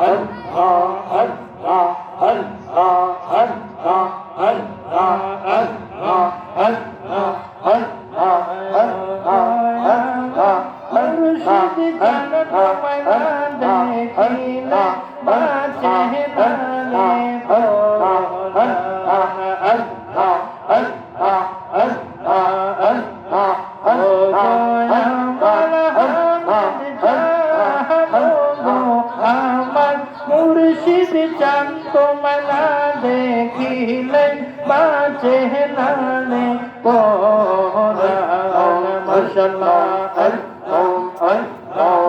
Al, الله الله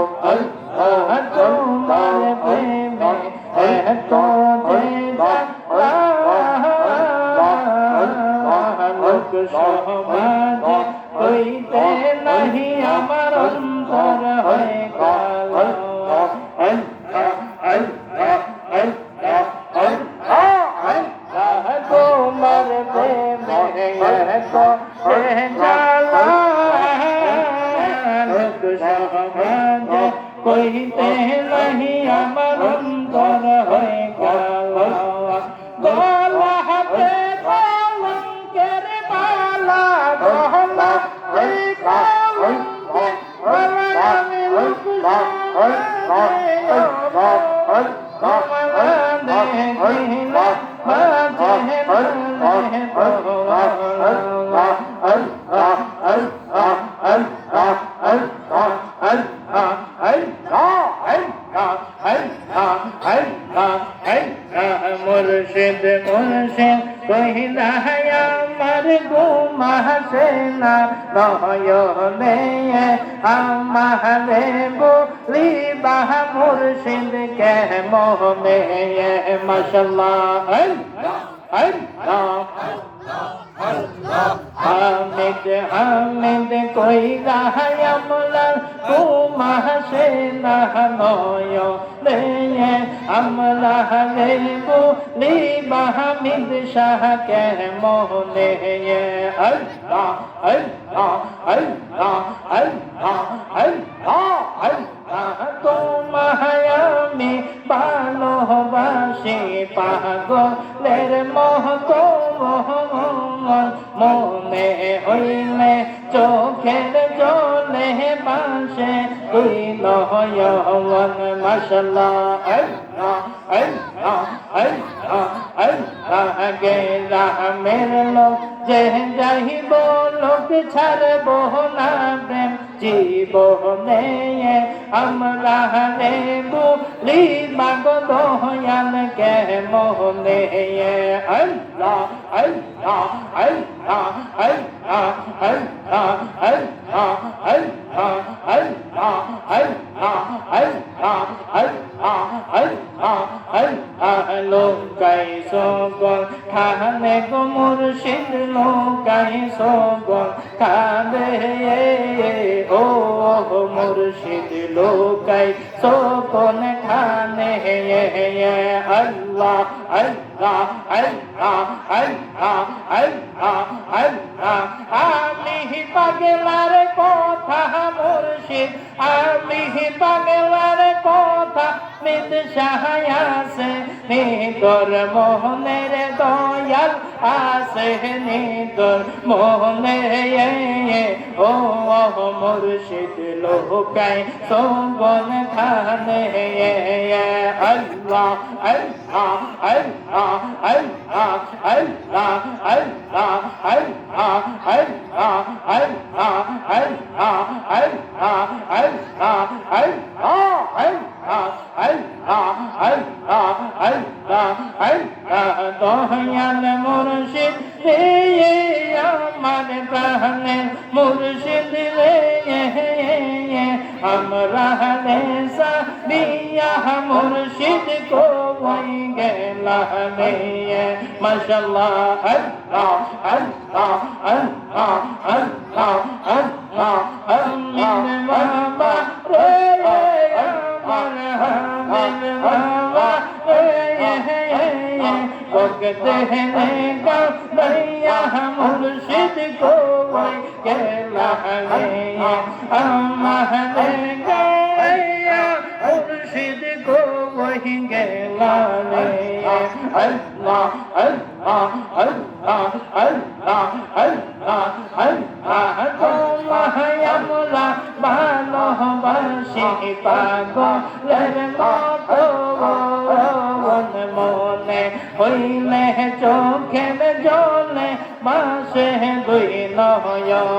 মুর্শিদ মুর্শিদ কহিলা আমার গুমাসে না, নয়নে আমারে বলি বাহ মুর্শিদ কে মোহনে মাশাল্লাহ, হামিদ হামিদ কই রাহায়ামলাল কুমাসে না নয় রে আমলা রে বলি বাহামিদ শাহ কে মোহনে আল্লাহ আল্লাহ আল্লাহ আল্লাহ আল্লাহ আল্লাহ। তোমায় আমি ভালোবাসি, পাগলের মহতো মনে হইলে চোখের জলে বাসে তুই নয়ন মশলা আল্লাহ আল্লাহ আল্লাহ আল্লাহ গেলা মের লোক যে যাইব লোক ছাড়ব না প্রেম জীবনে আমরা রে বলি মাগ দয়াল কে মোহনে আল্লাহ আল্লাহ আল্লাহ লোকাই সগল খানে গো মুর্শিদ লোকাই সগল খাবে ও মুর্শিদ লোকাই সগল খানে আল্লাহ আল্লাহ আল্লাহ আল্লাহ আল্লাহ আল্লাহ আমি পাগলার কথা মুর্শিদ আমি পাগলার কথা নিদ সাহায়াসে নিদর মোহনের দয়াল আসে নিদর মোহনে ও মুর্শিদ লোকাই সবন খানে আল্লাহ আল্লাহ আল্লাহ আল্লাহ আল্লাহ আল্লাহ আল্লাহ আল্লাহ আল্লাহ আল্লাহ আল্লাহ আল্লাহ আল্লাহ দয়াল মুর্শিদ রে আমার প্রাণের মুর্শিদ রে আমরা রে সাবিয়া মুর্শিদ কো বই গেলা রে মাশাআল্লাহ আল্লাহ আল্লাহ আল্লাহ আল্লাহ আল্লাহ আমিন বাবা রে कहने का भैया मुर्शिद को के महने महने गैया मुर्शिद को वही गैलाने अल्लाह अल्लाह अल्लाह अल्लाह अल्लाह अल्लाह ভালোবাসি পাগলের মতো মন মনে হইলে চোখের জলে মাসে দুই নয়ন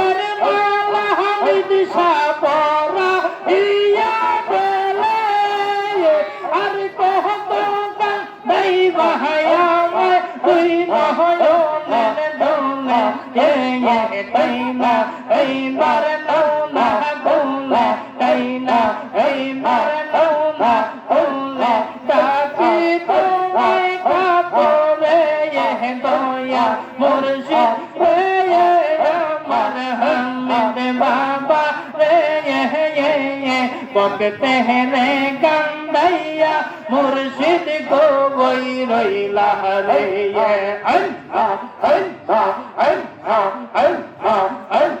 রে বকতে রে গঙ্গাইয়া মুর্শিদ গো বই রইলা রে আল্লাহ আল্লাহ আল্লাহ আল্লাহ আল্লাহ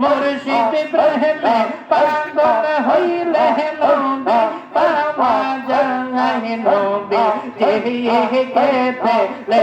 মুর্শিদ প্রহলে পাগল হইলে নবী পাওয়া যায় নবী জিয়ে কে পেলে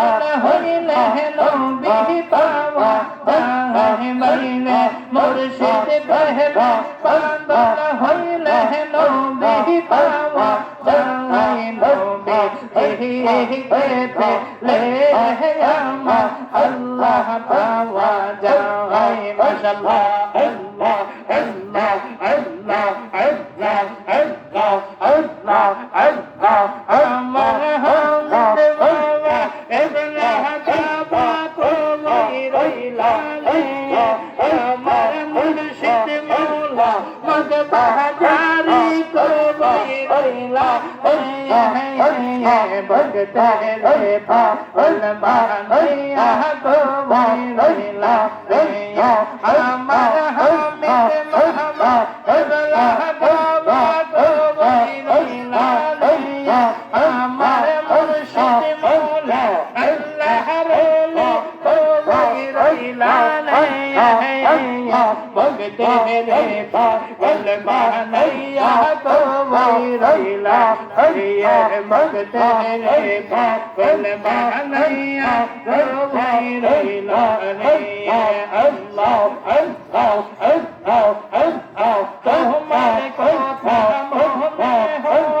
আমার मेरे पागल मानैया तो रैला हरिया मग तेरे पागल मानैया तो रैला रैया अल्लाह अल्लाह अल्लाह अल्लाह तो हमारे को था हो